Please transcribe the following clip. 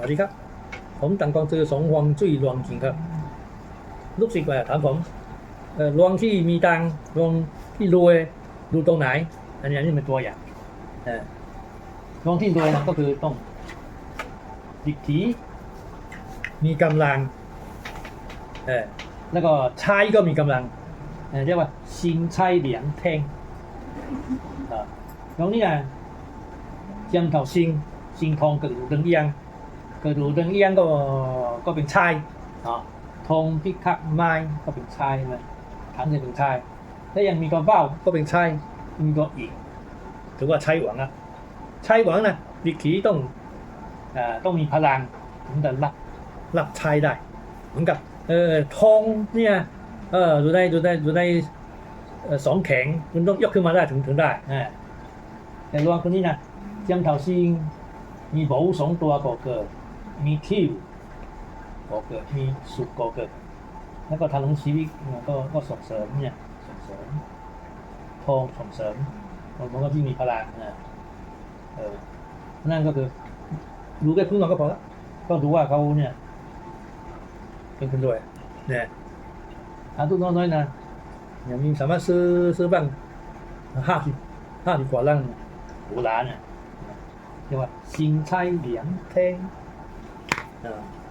สวัสดีครับ ผมตังกองซือสองฮวงจุ้ยรวงจริงครับ ลูกศิษย์ว่าถามผมเออรวงที่มีตังค์รวงที่รวยดูตรงไหน อันนี้อันนี้เป็นตัวอย่างเออรวงที่รวยนะก็คือต้องดิกถีมีกำลังเออแล้วก็ใช้ก็มีกำลังเออเรียกว่าชิงใช้เหลียงเทงตรงนี้นะเจียมเถาซิงซิงทองกระดูกเดิงเอียง กระดูกดิงเอียงก็ก็เป็นชายอ่าทงพิคักไม้ก็เป็นชายนะทั้งจะเป็นชายถ้ายังมีกระเบ้าก็เป็นชายมีก็อีกถือว่าใช้หวังอะใช้หวังนะดิขีต้องอ่าต้องมีพลังถึงจะรับรับชายได้ เหมือนกับเออทองเนี่ยเออดูได้ดูได้ดูได้สองแข็งมันต้องยกขึ้นมาได้ถึงถึงได้อ่าแต่รวมคนนี้นะเจียมเถาซิงมีหมูสองตัวก่อเกิด มีคิ้วก่อเกิดมีสุกก่อเกิด แล้วก็ทางลงชีวิตก็ก็ส่งเสริมเนี่ยส่งเสริมทองส่งเสริมมันก็ที่งมีพลังนะเออนั่นก็คือรู้แค่พื้นเราก็พอละก็รู้ว่าเขาเนี่ย เป็นคนรวยเนี่ยหาตุน้อยๆนะอย่างมีสามารถซื้อซื้อบ้างห้าสิบห้าสิบกว่าลังโบราณเนี่ยเรียกว่าชิงชัยเหลียงเทง 对吧？